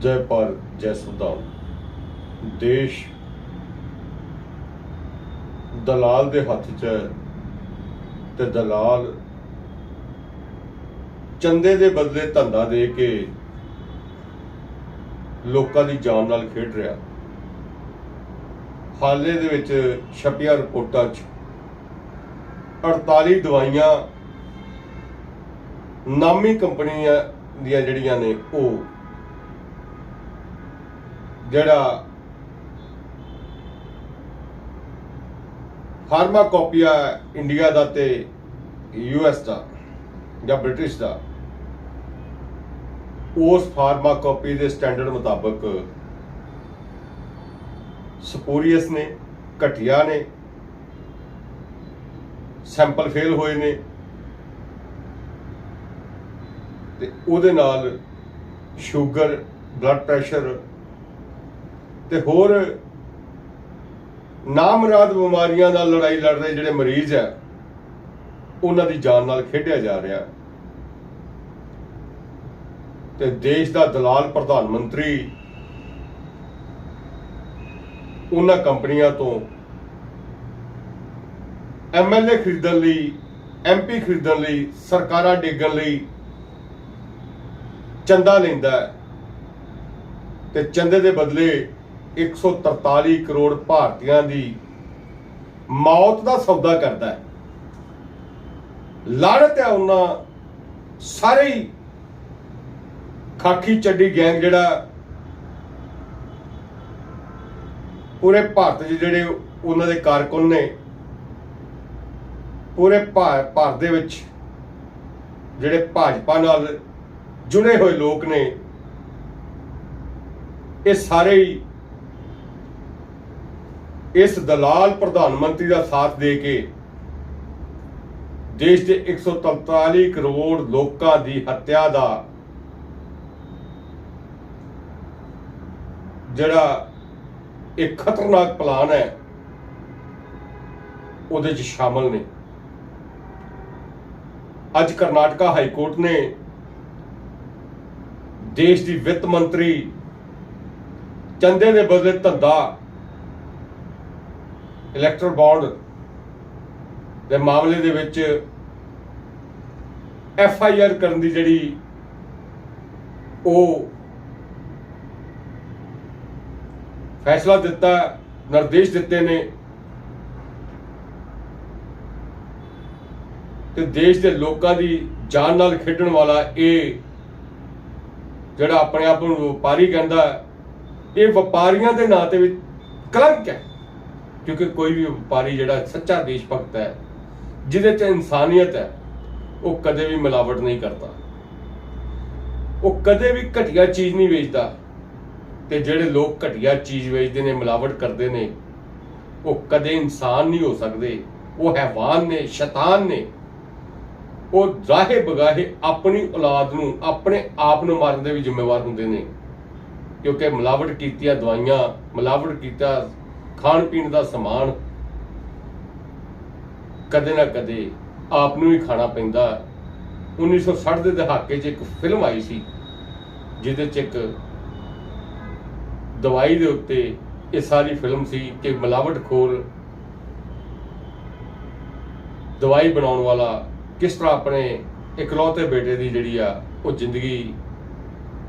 ਜੈ ਭਾਰਤ, ਜੈ ਸੰਵਿਧਾਨ ਦੇਸ਼ ਦਲਾਲ ਦੇ ਹੱਥ 'ਚ ਹੈ ਤੇ ਦਲਾਲ ਚੰਦੇ ਦੇ ਬਦਲੇ ਧੰਦਾ ਦੇ ਕੇ ਲੋਕਾਂ ਦੀ ਜਾਨ ਨਾਲ ਖੇਡ ਰਿਹਾ। ਹਾਲੇ ਦੇ ਵਿੱਚ ਛਪੀਆਂ ਰਿਪੋਰਟਾਂ 'ਚ 48 ਦਵਾਈਆਂ ਨਾਮੀ ਕੰਪਨੀਆਂ ਦੀਆਂ ਜਿਹੜੀਆਂ ਨੇ ਉਹ ਜਿਹੜਾ ਫਾਰਮਾਕੋਪੀਆ ਇੰਡੀਆ ਦਾ ਤੇ ਯੂਐਸ ਦਾ ਜਾਂ ਬ੍ਰਿਟਿਸ਼ ਦਾ, ਉਸ ਫਾਰਮਾਕੋਪੀ ਦੇ ਸਟੈਂਡਰਡ ਮੁਤਾਬਕ ਸਪੋਰੀਅਸ ਨੇ, ਘਟੀਆ ਨੇ ਸੈਂਪਲ ਫੇਲ ਹੋਏ ਨੇ, ਤੇ ਉਹਦੇ ਨਾਲ ਸ਼ੂਗਰ ਬਲੱਡ ਪ੍ਰੈਸ਼ਰ ਤੇ ਹੋਰ ਨਾਮਰਾਦ ਬਿਮਾਰੀਆਂ ਨਾਲ ਲੜਾਈ ਲੜ ਰਹੇ ਜਿਹੜੇ ਮਰੀਜ਼ ਹੈ, ਉਹਨਾਂ ਦੀ ਜਾਨ ਨਾਲ ਖੇਡਿਆ ਜਾ ਰਿਹਾ। ਤੇ ਦੇਸ਼ ਦਾ ਦਲਾਲ ਪ੍ਰਧਾਨ ਮੰਤਰੀ, ਉਹਨਾਂ ਕੰਪਨੀਆਂ ਤੋਂ ਐਮਐਲਏ ਖਰੀਦਣ ਲਈ ਐਮਪੀ ਖਰੀਦਣ ਲਈ, ਸਰਕਾਰਾਂ ਡੇਗਣ ਲਈ ਚੰਦਾ ਲੈਂਦਾ ਹੈ। ਤੇ ਚੰਦੇ ਦੇ ਬਦਲੇ 143 ਕਰੋੜ ਭਾਰਤੀਆਂ ਦੀ ਮੌਤ ਦਾ ਸੌਦਾ ਕਰਦਾ ਹੈ। ਲਾੜਤ ਹੈ ਉਹਨਾਂ ਸਾਰੇ ਹੀ ਖਾਕੀ ਚੱਡੀ ਗੈਂਗ ਜਿਹੜਾ ਪੂਰੇ ਭਾਰਤ 'ਚ ਜਿਹੜੇ ਉਹਨਾਂ ਦੇ ਕਾਰਕੁਨ ਨੇ, ਪੂਰੇ ਭਾ- ਭਾਰਤ ਦੇ ਵਿੱਚ ਜਿਹੜੇ ਭਾਜਪਾ ਨਾਲ ਜੁੜੇ ਹੋਏ ਲੋਕ ਨੇ, ਇਹ ਸਾਰੇ ਹੀ ਇਸ ਦਲਾਲ ਪ੍ਰਧਾਨ ਮੰਤਰੀ ਦਾ ਸਾਥ ਦੇ ਕੇ ਦੇਸ਼ ਦੇ 143 ਕਰੋੜ ਲੋਕਾਂ ਦੀ ਹੱਤਿਆ ਦਾ ਜਿਹੜਾ ਇੱਕ ਖਤਰਨਾਕ ਪਲਾਨ ਹੈ, ਉਹਦੇ 'ਚ ਸ਼ਾਮਲ ਨੇ। ਅੱਜ ਕਰਨਾਟਕਾ ਹਾਈ ਕੋਰਟ ਨੇ ਦੇਸ਼ ਦੀ ਵਿੱਤ ਮੰਤਰੀ ਚੰਦੇ ਦੇ ਬਦਲੇ ਧੰਦਾ ਇਲੈਕਟਰਲ ਬੌਂਡ ਦੇ ਮਾਮਲੇ ਦੇ ਵਿੱਚ ਐਫ ਆਈ ਆਰ ਕਰਨ ਦੀ ਜਿਹੜੀ ਉਹ ਫੈਸਲਾ ਦਿੱਤਾ, ਨਿਰਦੇਸ਼ ਦਿੱਤੇ ਨੇ ਤੇ ਦੇਸ਼ ਦੇ ਲੋਕਾਂ ਦੀ ਜਾਨ ਨਾਲ ਖੇਡਣ ਵਾਲਾ ਇਹ ਜਿਹੜਾ ਆਪਣੇ ਆਪ ਨੂੰ ਵਪਾਰੀ ਕਹਿੰਦਾ, ਇਹ ਵਪਾਰੀਆਂ ਦੇ ਨਾਂ ਤੇ ਵੀ ਕਲੰਕ ਹੈ। ਕਿਉਂਕਿ ਕੋਈ ਵੀ ਵਪਾਰੀ ਜਿਹੜਾ ਸੱਚਾ ਦੇਸ਼ ਭਗਤ ਹੈ, ਜਿਹਦੇ 'ਚ ਇਨਸਾਨੀਅਤ ਹੈ, ਉਹ ਕਦੇ ਵੀ ਮਿਲਾਵਟ ਨਹੀਂ ਕਰਦਾ। ਉਹ ਕਦੇ ਵੀ ਘਟੀਆ ਚੀਜ਼ ਨਹੀਂ ਵੇਚਦਾ ਤੇ ਜਿਹੜੇ ਲੋਕ ਘਟੀਆ ਚੀਜ਼ ਵੇਚਦੇ ਨੇ, ਮਿਲਾਵਟ ਕਰਦੇ ਨੇ, ਉਹ ਕਦੇ ਇਨਸਾਨ ਨਹੀਂ ਹੋ ਸਕਦੇ। ਉਹ ਹੈਵਾਨ ਨੇ, ਸ਼ੈਤਾਨ ਨੇ। ਉਹ ਜ਼ਾਹੇ ਬਗਾਹੇ ਆਪਣੀ ਔਲਾਦ ਨੂੰ, ਆਪਣੇ ਆਪ ਨੂੰ ਮਾਰਨ ਦੇ ਵੀ ਜ਼ਿੰਮੇਵਾਰ ਹੁੰਦੇ ਨੇ। ਕਿਉਂਕਿ ਮਿਲਾਵਟ ਕੀਤੀਆਂ ਦਵਾਈਆਂ, ਮਿਲਾਵਟ ਕੀਤਾ ਖਾਣ ਪੀਣ ਦਾ ਸਮਾਨ ਕਦੇ ਨਾ ਕਦੇ ਆਪ ਨੂੰ ਹੀ ਖਾਣਾ ਪੈਂਦਾ 1960 ਦੇ ਦਹਾਕੇ 'ਚ ਇੱਕ ਫਿਲਮ ਆਈ ਸੀ, ਜਿਹਦੇ 'ਚ ਇੱਕ ਦਵਾਈ ਦੇ ਉੱਤੇ ਇਹ ਸਾਰੀ ਫਿਲਮ ਸੀ ਕਿ ਮਿਲਾਵਟਖੋਰ ਦਵਾਈ ਬਣਾਉਣ ਵਾਲਾ ਕਿਸ ਤਰ੍ਹਾਂ ਆਪਣੇ ਇਕਲੌਤੇ ਬੇਟੇ ਦੀ ਜਿਹੜੀ ਆ, ਉਹ ਜ਼ਿੰਦਗੀ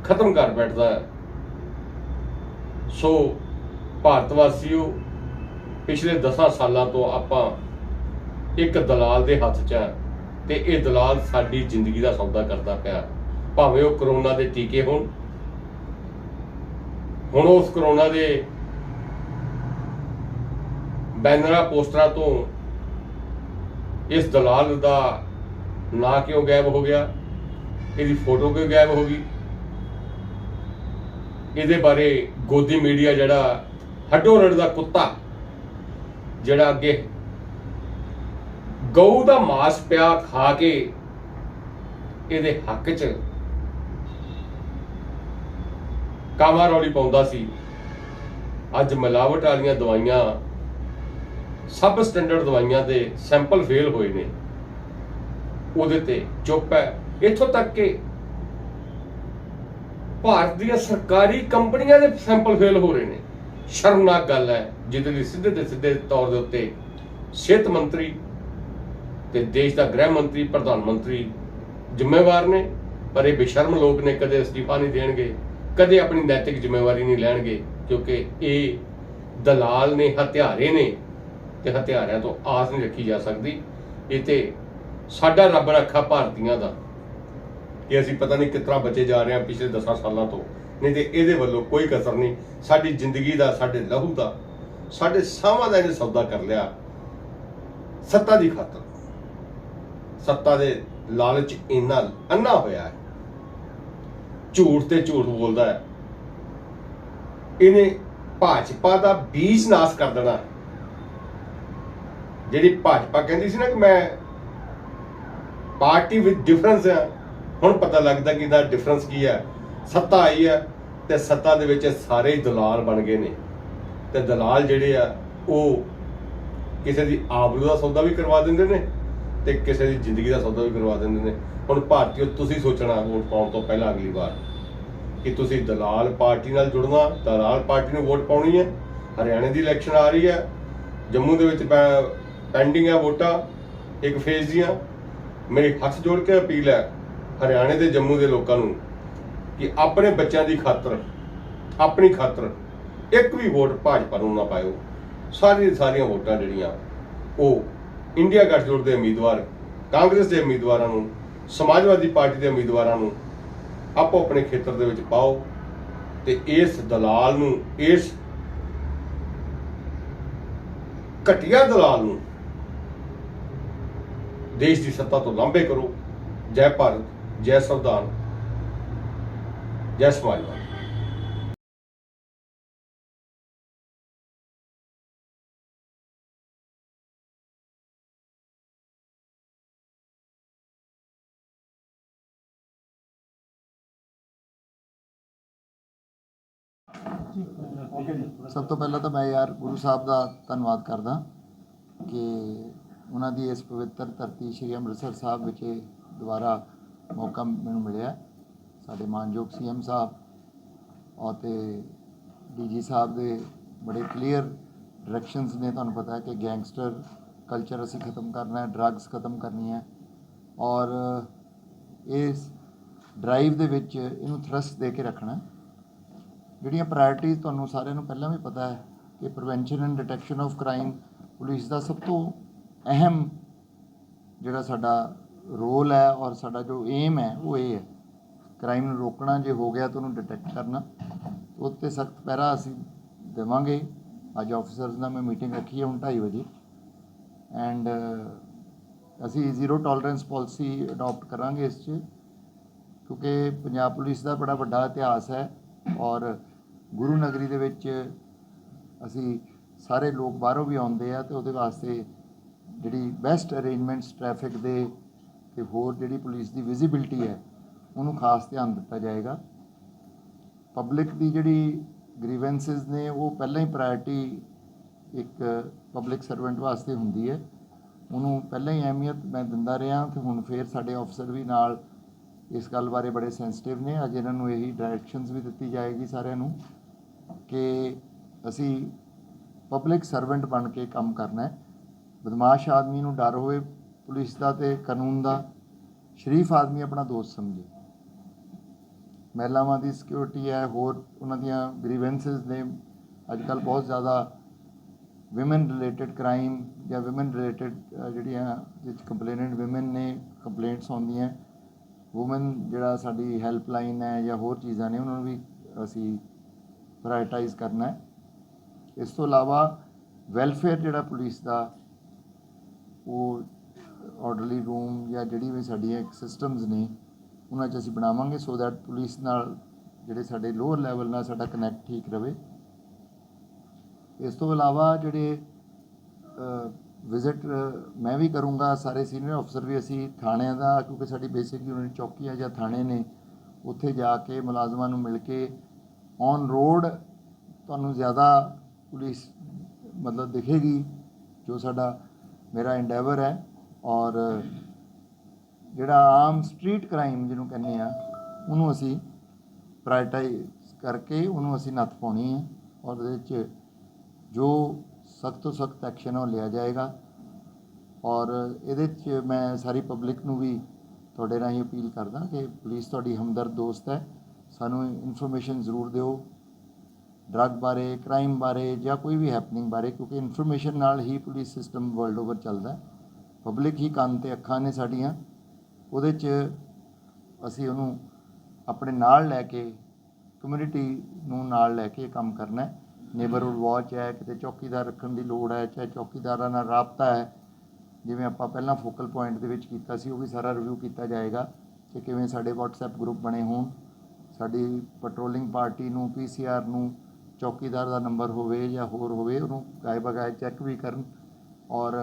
ਖਤਮ ਕਰ ਬੈਠਦਾ ਸੋ ਭਾਰਤ ਵਾਸੀਓ, ਪਿਛਲੇ 10 ਸਾਲਾਂ ਤੋਂ ਆਪਾਂ ਇੱਕ ਦਲਾਲ ਦੇ ਹੱਥ 'ਚ ਹੈ ਤੇ ਇਹ ਦਲਾਲ ਸਾਡੀ ਜ਼ਿੰਦਗੀ ਦਾ ਸੌਦਾ ਕਰਦਾ ਪਿਆ। ਭਾਵੇਂ ਉਹ ਕਰੋਨਾ ਦੇ ਟੀਕੇ ਹੋਣ, ਹੁਣ ਉਸ ਕਰੋਨਾ ਦੇ ਬੈਨਰਾਂ, ਪੋਸਟਰਾਂ ਤੋਂ ਇਸ ਦਲਾਲ ਦਾ ਨਾਂ ਕਿਉਂ ਗਾਇਬ ਹੋ ਗਿਆ? ਇਹਦੀ ਫੋਟੋ ਕਿਉਂ ਗਾਇਬ ਹੋ ਗਈ? ਇਹਦੇ ਬਾਰੇ ਗੋਦੀ ਮੀਡੀਆ ਜਿਹੜਾ ਹੱਡੋ ਰੱਡ ਦਾ ਕੁੱਤਾ, ਜਿਹੜਾ ਅੱਗੇ ਗਊ ਦਾ ਮਾਸ ਪਿਆ ਖਾ ਕੇ ਇਹਦੇ ਹੱਕ 'ਚ ਕਾਮਾ ਰੌਲੀ ਪਾਉਂਦਾ ਸੀ। ਅੱਜ ਮਿਲਾਵਟ ਵਾਲੀਆਂ ਦਵਾਈਆਂ, ਸਬ ਸਟੈਂਡਰਡ ਦਵਾਈਆਂ ਦੇ ਸੈਂਪਲ ਫੇਲ ਹੋਏ ਨੇ। ਉਹਦੇ ਤੇ ਚੁੱਪ ਹੈ। ਇੱਥੋਂ ਤੱਕ ਕਿ ਭਾਰਤ ਦੀਆਂ ਸਰਕਾਰੀ ਕੰਪਨੀਆਂ ਦੇ ਸੈਂਪਲ ਫੇਲ ਹੋ ਰਹੇ ਨੇ। ਸ਼ਰਮਨਾਕ ਗੱਲ ਹੈ, ਜਿਹਦੇ ਲਈ ਸਿੱਧੇ ਦੇ ਸਿੱਧੇ ਤੌਰ ਦੇ ਉੱਤੇ ਸਿਹਤ ਮੰਤਰੀ ਤੇ ਦੇਸ਼ ਦਾ ਗ੍ਰਹਿ ਮੰਤਰੀ, ਪ੍ਰਧਾਨ ਮੰਤਰੀ ਜ਼ਿੰਮੇਵਾਰ ਨੇ, ਪਰ ਇਹ ਬੇਸ਼ਰਮ ਲੋਕ ਨੇ, ਕਦੇ ਅਸਤੀਫਾ ਨਹੀਂ ਦੇਣਗੇ, ਕਦੇ ਆਪਣੀ ਨੈਤਿਕ ਜ਼ਿੰਮੇਵਾਰੀ ਨਹੀਂ ਲੈਣਗੇ, ਕਿਉਂਕਿ ਇਹ ਦਲਾਲ ਨੇ, ਹਥਿਆਰੇ ਨੇ, ਤੇ ਹਥਿਆਰਿਆਂ ਤੋਂ ਆਸ ਨਹੀਂ ਰੱਖੀ ਜਾ ਸਕਦੀ। ਇਹ ਤੇ ਸਾਡਾ ਰੱਬ ਰੱਖਾ ਭਾਰਤੀਆਂ ਦਾ। ਕਿ ਅਸੀਂ ਪਤਾ ਨਹੀਂ ਕਿਤਨਾ ਬਚੇ ਜਾ ਰਹੇ ਹਾਂ ਪਿਛਲੇ 10 ਸਾਲਾਂ ਤੋਂ। ਨਹੀਂ ਤੇ ਇਹਦੇ ਵੱਲੋਂ ਕੋਈ ਕਸਰ ਨਹੀਂ। ਸਾਡੀ ਜ਼ਿੰਦਗੀ ਦਾ, ਸਾਡੇ ਲਹੂ ਦਾ, ਸਾਡੇ ਸਾਹਾਂ ਦਾ ਇਹਨੇ ਸੌਦਾ ਕਰ ਲਿਆ। ਸੱਤਾ ਦੀ ਖਾਤਰ। ਸੱਤਾ ਦੇ ਲਾਲਚ ਇੰਨਾ ਅੰਨਾ ਹੋਇਆ ਹੈ। ਝੂਠ ਤੇ ਝੂਠ ਬੋਲਦਾ ਹੈ। ਇਹਨੇ ਭਾਜਪਾ ਦਾ ਬੀਜ ਨਾਸ ਕਰ ਦੇਣਾ ਜਿਹੜੀ ਭਾਜਪਾ ਕਹਿੰਦੀ ਸੀ ਨਾ ਕਿ ਮੈਂ ਪਾਰਟੀ ਵਿਦ ਡਿਫਰੈਂਸ ਆ, ਹੁਣ ਪਤਾ ਲੱਗਦਾ ਕਿ ਇਹਦਾ ਡਿਫਰੈਂਸ ਕੀ ਹੈ। ਸੱਤਾ ਆਈ ਹੈ। ਤੇ ਸੱਤਾ ਦੇ ਵਿੱਚ ਸਾਰੇ ਹੀ ਦਲਾਲ ਬਣ ਗਏ ਨੇ। ਤੇ ਦਲਾਲ ਜਿਹੜੇ ਆ, ਉਹ ਕਿਸੇ ਦੀ ਆਬਰੂ ਦਾ ਸੌਦਾ ਵੀ ਕਰਵਾ ਦਿੰਦੇ ਨੇ ਤੇ ਕਿਸੇ ਦੀ ਜ਼ਿੰਦਗੀ ਦਾ ਸੌਦਾ ਵੀ ਕਰਵਾ ਦਿੰਦੇ ਨੇ। ਹੁਣ ਭਾਰਤੀਓ ਤੁਸੀਂ ਸੋਚਣਾ ਵੋਟ ਪਾਉਣ ਤੋਂ ਪਹਿਲਾਂ ਅਗਲੀ ਵਾਰ ਕਿ ਤੁਸੀਂ ਦਲਾਲ ਪਾਰਟੀ ਨਾਲ ਜੁੜਨਾ, ਦਲਾਲ ਪਾਰਟੀ ਨੂੰ ਵੋਟ ਪਾਉਣੀ ਹੈ। ਹਰਿਆਣੇ ਦੀ ਇਲੈਕਸ਼ਨ ਆ ਰਹੀ ਹੈ। ਜੰਮੂ ਦੇ ਵਿੱਚ ਪੈਂਡਿੰਗ ਹੈ ਵੋਟਾਂ, ਇੱਕ ਫੇਜ਼ ਦੀਆਂ। ਮੇਰੀ ਹੱਥ ਜੋੜ ਕੇ ਅਪੀਲ ਹੈ, ਹਰਿਆਣੇ ਦੇ ਜੰਮੂ ਦੇ ਲੋਕਾਂ ਨੂੰ ਕਿ ਆਪਣੇ ਬੱਚਿਆਂ ਦੀ ਖਾਤਰ, ਆਪਣੀ ਖਾਤਰ ਇੱਕ ਵੀ ਵੋਟ ਭਾਜਪਾ ਨੂੰ ਨਾ ਪਾਇਓ। ਸਾਰੀਆਂ ਦੀਆਂ ਸਾਰੀਆਂ ਵੋਟਾਂ ਜਿਹੜੀਆਂ, ਉਹ ਇੰਡੀਆ ਗੱਠਜੋੜ ਦੇ ਉਮੀਦਵਾਰ, ਕਾਂਗਰਸ ਦੇ ਉਮੀਦਵਾਰਾਂ ਨੂੰ, ਸਮਾਜਵਾਦੀ ਪਾਰਟੀ ਦੇ ਉਮੀਦਵਾਰਾਂ ਨੂੰ ਆਪੋ ਆਪਣੇ ਖੇਤਰ ਦੇ ਵਿੱਚ ਪਾਓ ਤੇ ਇਸ ਦਲਾਲ ਨੂੰ, ਇਸ ਘਟੀਆ ਦਲਾਲ ਨੂੰ ਦੇਸ਼ ਦੀ ਸੱਤਾ ਤੋਂ ਲਾਂਭੇ ਕਰੋ। ਜੈ ਭਾਰਤ, ਜੈ ਸੰਵਿਧਾਨ। ਜੈ ਸਮਾਜਵਾਦ ਸਭ ਤੋਂ ਪਹਿਲਾਂ ਤਾਂ ਮੈਂ ਯਾਰ ਗੁਰੂ ਸਾਹਿਬ ਦਾ ਧੰਨਵਾਦ ਕਰਦਾ ਕਿ ਉਹਨਾਂ ਦੀ ਇਸ ਪਵਿੱਤਰ ਧਰਤੀ ਸ੍ਰੀ ਅੰਮ੍ਰਿਤਸਰ ਸਾਹਿਬ ਵਿੱਚ ਦੁਬਾਰਾ ਮੌਕਾ ਮੈਨੂੰ ਮਿਲਿਆ। ਸਾਡੇ ਮਾਨਯੋਗ ਸੀਐਮ ਸਾਹਿਬ ਔਰ ਤੇ ਡੀਜੀ ਸਾਹਿਬ ਦੇ ਬੜੇ ਕਲੀਅਰ ਡਾਇਰੈਕਸ਼ਨਸ ਨੇ, ਤੁਹਾਨੂੰ ਪਤਾ ਹੈ ਕਿ ਗੈਂਗਸਟਰ ਕਲਚਰ ਅਸੀਂ ਖਤਮ ਕਰਨਾ ਹੈ ਡਰੱਗਸ ਖਤਮ ਕਰਨੀ ਹੈ ਔਰ ਇਸ ਡਰਾਈਵ ਦੇ ਵਿੱਚ ਇਹਨੂੰ ਥਰਸਟ ਦੇ ਕੇ ਰੱਖਣਾ ਜਿਹੜੀਆਂ ਪ੍ਰਾਇੋਰਟੀਜ਼ ਤੁਹਾਨੂੰ ਸਾਰਿਆਂ ਨੂੰ ਪਹਿਲਾਂ ਵੀ ਪਤਾ ਹੈ ਕਿ prevention and detection of crime police ਦਾ ਸਭ ਤੋਂ ਅਹਿਮ ਜਿਹੜਾ ਸਾਡਾ ਰੋਲ ਹੈ ਔਰ ਸਾਡਾ ਜੋ ਏਮ ਹੈ, ਉਹ ਇਹ ਹੈ। ਕ੍ਰਾਈਮ ਨੂੰ ਰੋਕਣਾ ਜੇ ਹੋ ਗਿਆ ਤਾਂ ਉਹਨੂੰ ਡਿਟੈਕਟ ਕਰਨਾ। ਉਹ 'ਤੇ ਸਖਤ ਪਹਿਰਾ ਅਸੀਂ ਦੇਵਾਂਗੇ। ਅੱਜ ਆਫੀਸਰਸ ਨਾਲ ਮੈਂ ਮੀਟਿੰਗ ਰੱਖੀ ਹੈ ਹੁਣ 2:30 ਵਜੇ। ਐਂਡ ਅਸੀਂ ਜ਼ੀਰੋ ਟੋਲਰੈਂਸ ਪਾਲਿਸੀ ਅਡਾਪਟ ਕਰਾਂਗੇ ਇਸ 'ਚ। ਕਿਉਂਕਿ ਪੰਜਾਬ ਪੁਲਿਸ ਦਾ ਬੜਾ ਵੱਡਾ ਇਤਿਹਾਸ ਹੈ ਔਰ ਗੁਰੂ ਨਗਰੀ ਦੇ ਵਿੱਚ ਅਸੀਂ ਸਾਰੇ ਲੋਕ ਬਾਹਰੋਂ ਵੀ ਆਉਂਦੇ ਆ ਤੇ ਉਹਦੇ ਵਾਸਤੇ ਜਿਹੜੀ ਬੈਸਟ ਅਰੇਂਜਮੈਂਟਸ ਟ੍ਰੈਫਿਕ ਦੇ ਤੇ ਹੋਰ ਜਿਹੜੀ ਪੁਲਿਸ ਦੀ ਵਿਜ਼ਿਬਿਲਟੀ ਹੈ ਉਹਨੂੰ ਖਾਸ ਧਿਆਨ ਦਿੱਤਾ ਜਾਏਗਾ। ਪਬਲਿਕ ਦੀ ਜਿਹੜੀ ਗ੍ਰੀਵੈਂਸਸ ਨੇ, ਉਹ ਪਹਿਲਾਂ ਹੀ ਪ੍ਰਾਇੋਰਟੀ ਇੱਕ ਪਬਲਿਕ ਸਰਵੈਂਟ ਵਾਸਤੇ ਹੁੰਦੀ ਹੈ। ਉਹਨੂੰ ਪਹਿਲਾਂ ਹੀ ਅਹਿਮੀਅਤ ਮੈਂ ਦਿੰਦਾ ਰਿਹਾ ਤੇ ਹੁਣ ਫੇਰ ਸਾਡੇ ਅਫਸਰ ਵੀ ਨਾਲ ਇਸ ਗੱਲ ਬਾਰੇ ਬੜੇ ਸੈਂਸਿਟਿਵ ਨੇ। ਅੱਜ ਇਹਨਾਂ ਨੂੰ ਇਹੀ ਡਾਇਰੈਕਸ਼ਨਸ ਵੀ ਦਿੱਤੀ ਜਾਏਗੀ ਸਾਰਿਆਂ ਨੂੰ ਕਿ ਅਸੀਂ ਪਬਲਿਕ ਸਰਵੈਂਟ ਬਣ ਕੇ ਕੰਮ ਕਰਨਾ ਹੈ। ਬਦਮਾਸ਼ ਆਦਮੀ ਨੂੰ ਡਰ ਹੋਵੇ ਪੁਲਿਸ ਦਾ ਤੇ ਕਾਨੂੰਨ ਦਾ, ਸ਼ਰੀਫ ਆਦਮੀ ਆਪਣਾ ਦੋਸਤ ਸਮਝੇ। ਮਹਿਲਾਵਾਂ ਦੀ ਸਿਕਿਉਰਿਟੀ ਹੈ, ਹੋਰ ਉਹਨਾਂ ਦੀਆਂ ਗ੍ਰੀਵੈਂਸਸ ਨੇ। ਅੱਜ ਕੱਲ ਬਹੁਤ ਜ਼ਿਆਦਾ ਔਮਨ ਰਿਲੇਟਡ ਕ੍ਰਾਈਮ ਜਾਂ ਔਮਨ ਰਿਲੇਟਡ ਜਿਹੜੀਆਂ ਜਿਸ ਕੰਪਲੇਨੈਂਟ ਔਮਨ ਨੇ ਕੰਪਲੇਂਟਸ ਆਉਂਦੀਆਂ। ਔਮਨ ਜਿਹੜਾ ਸਾਡੀ ਹੈਲਪਲਾਈਨ ਹੈ ਜਾਂ ਹੋਰ ਚੀਜ਼ਾਂ ਨੇ, ਉਹਨਾਂ ਨੂੰ ਵੀ ਅਸੀਂ ਪ੍ਰਾਇੋਰਟਾਈਜ਼ ਕਰਨਾ ਹੈ। ਇਸ ਤੋਂ ਇਲਾਵਾ ਵੈਲਫੇਅਰ ਜਿਹੜਾ ਪੁਲਿਸ ਦਾ, ਉਹ ਆਰਡਰਲੀ ਰੂਮ ਜਾਂ ਜਿਹੜੀ ਵੀ ਸਾਡੀਆਂ ਸਿਸਟਮਸ ਨੇ ਉਹਨਾਂ 'ਚ ਅਸੀਂ ਬਣਾਵਾਂਗੇ ਸੋ ਦੈਟ ਪੁਲਿਸ ਨਾਲ ਜਿਹੜੇ ਸਾਡੇ ਲੋਅਰ ਲੈਵਲ ਨਾਲ ਸਾਡਾ ਕਨੈਕਟ ਠੀਕ ਰਵੇ। ਇਸ ਤੋਂ ਇਲਾਵਾ ਜਿਹੜੇ ਵਿਜ਼ਿਟ ਮੈਂ ਵੀ ਕਰੂੰਗਾ, ਸਾਰੇ ਸੀਨੀਅਰ ਅਫਸਰ ਵੀ ਅਸੀਂ ਥਾਣਿਆਂ ਦਾ, ਕਿਉਂਕਿ ਸਾਡੀ ਬੇਸਿਕ ਯੂਨਿਟ ਚੌਕੀਆਂ ਜਾਂ ਥਾਣੇ ਨੇ, ਉੱਥੇ ਜਾ ਕੇ ਮੁਲਾਜ਼ਮਾਂ ਨੂੰ ਮਿਲ ਕੇ ਔਨ ਰੋਡ ਤੁਹਾਨੂੰ ਜ਼ਿਆਦਾ ਪੁਲਿਸ ਮਤਲਬ ਦਿਖੇਗੀ, ਜੋ ਸਾਡਾ ਮੇਰਾ ਐਂਡੇਵਰ ਹੈ ਔਰ ਜਿਹੜਾ ਆਮ ਸਟਰੀਟ ਕ੍ਰਾਈਮ ਜਿਹਨੂੰ ਕਹਿੰਦੇ ਆ, ਉਹਨੂੰ ਅਸੀਂ ਪ੍ਰਾਇੋਰਟਾਈਜ਼ ਕਰਕੇ ਉਹਨੂੰ ਅਸੀਂ ਨੱਥ ਪਾਉਣੀ ਹੈ ਔਰ ਉਹਦੇ 'ਚ ਜੋ ਸਖਤ ਤੋਂ ਸਖਤ ਐਕਸ਼ਨ ਉਹ ਲਿਆ ਜਾਏਗਾ। ਔਰ ਇਹਦੇ 'ਚ ਮੈਂ ਸਾਰੀ ਪਬਲਿਕ ਨੂੰ ਵੀ ਤੁਹਾਡੇ ਰਾਹੀਂ ਅਪੀਲ ਕਰਦਾ ਕਿ ਪੁਲਿਸ ਤੁਹਾਡੀ ਹਮਦਰਦ ਦੋਸਤ ਹੈ, ਸਾਨੂੰ ਇਨਫੋਰਮੇਸ਼ਨ ਜ਼ਰੂਰ ਦਿਓ। ਡਰੱਗ ਬਾਰੇ ਕ੍ਰਾਈਮ ਬਾਰੇ ਜਾਂ ਕੋਈ ਵੀ ਹੈਪਨਿੰਗ ਬਾਰੇ, ਕਿਉਂਕਿ ਇਨਫੋਰਮੇਸ਼ਨ ਨਾਲ ਹੀ ਪੁਲਿਸ ਸਿਸਟਮ ਵਰਲਡ ਓਵਰ ਚੱਲਦਾ ਪਬਲਿਕ ਹੀ ਕੰਨ ਤੇ ਅੱਖਾਂ ਨੇ ਸਾਡੀਆਂ। ਉਹਦੇ 'ਚ ਅਸੀਂ ਉਹਨੂੰ ਆਪਣੇ ਨਾਲ ਲੈ ਕੇ ਕਮਿਊਨਿਟੀ ਨੂੰ ਨਾਲ ਲੈ ਕੇ ਕੰਮ ਕਰਨਾ ਹੈ। ਨੇਬਰਹੁੱਡ ਵਾਚ ਹੈ, ਕਿਤੇ ਚੌਕੀਦਾਰ ਰੱਖਣ ਦੀ ਲੋੜ ਹੈ, ਚਾਹੇ ਚੌਕੀਦਾਰਾਂ ਨਾਲ ਰਾਬਤਾ ਹੈ। ਜਿਵੇਂ ਆਪਾਂ ਪਹਿਲਾਂ ਫੋਕਲ ਪੁਆਇੰਟ ਦੇ ਵਿੱਚ ਕੀਤਾ ਸੀ, ਉਹ ਵੀ ਸਾਰਾ ਰਿਵਿਊ ਕੀਤਾ ਜਾਏਗਾ ਕਿ ਕਿਵੇਂ ਸਾਡੇ WhatsApp ਗਰੁੱਪ ਬਣੇ ਹੋਣ। ਸਾਡੀ ਪੈਟਰੋਲਿੰਗ ਪਾਰਟੀ ਨੂੰ ਪੀਸੀਆਰ ਨੂੰ ਚੌਕੀਦਾਰ ਦਾ ਨੰਬਰ ਹੋਵੇ ਜਾਂ ਹੋਰ ਹੋਵੇ, ਉਹਨੂੰ ਗਾਇ ਬਗਾਇ ਚੈੱਕ ਵੀ ਕਰਨ। ਔਰ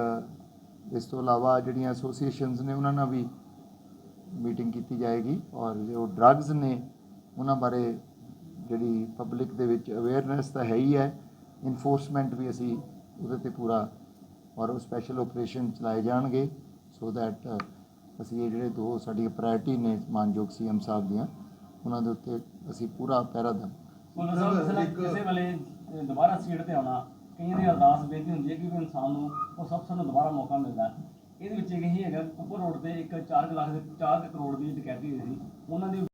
ਇਸ ਤੋਂ ਇਲਾਵਾ ਜਿਹੜੀਆਂ ਐਸੋਸੀਏਸ਼ਨਸ ਨੇ, ਉਹਨਾਂ ਨਾਲ ਵੀ ਮੀਟਿੰਗ ਕੀਤੀ ਜਾਏਗੀ ਔਰ ਜੋ ਡਰੱਗਸ ਨੇ ਉਹਨਾਂ ਬਾਰੇ ਜਿਹੜੀ ਪਬਲਿਕ ਦੇ ਵਿੱਚ ਅਵੇਅਰਨੈਸ ਤਾਂ ਹੈ ਹੀ ਹੈ ਇਨਫੋਰਸਮੈਂਟ ਵੀ ਅਸੀਂ ਉਹਦੇ ਤੇ ਪੂਰਾ ਔਰ ਉਹ ਸਪੈਸ਼ਲ ਆਪਰੇਸ਼ਨ ਚਲਾਏ ਜਾਣਗੇ ਸੋ ਦੈਟ ਅਸੀਂ ਇਹ ਜਿਹੜੇ ਦੋ ਸਾਡੀਆਂ ਪ੍ਰਾਇੋਰਟੀ ਨੇ ਮਾਨਯੋਗ ਸੀਐਮ ਸਾਹਿਬ ਦੀਆਂ ਉਹਨਾਂ ਦੇ ਉੱਤੇ ਅਸੀਂ ਪੂਰਾ ਪਹਿਰਾ ਕਿਸੇ ਵੇਲੇ ਅਹ, ਦੁਬਾਰਾ ਸੀਟ ਤੇ ਆਉਣਾ ਕਈਆਂ ਦੀ ਅਰਦਾਸ ਬੇਨਤੀ ਹੁੰਦੀ ਹੈ ਕਿ ਵੀ ਇਨਸਾਨ ਨੂੰ ਉਹ ਸਭ ਤੋਂ ਦੁਬਾਰਾ ਮੌਕਾ ਮਿਲਦਾ ਹੈ। ਇਹਦੇ ਵਿੱਚ ਇਹ ਹੈਗਾ, ਉੱਪਰ ਰੋਡ ਤੇ ਇੱਕ 4 ਲੱਖ ਦੇ 4 ਕਰੋੜ ਦੀ ਡਕੈਤੀ ਹੋਈ ਸੀ। ਉਹਨਾਂ ਦੀ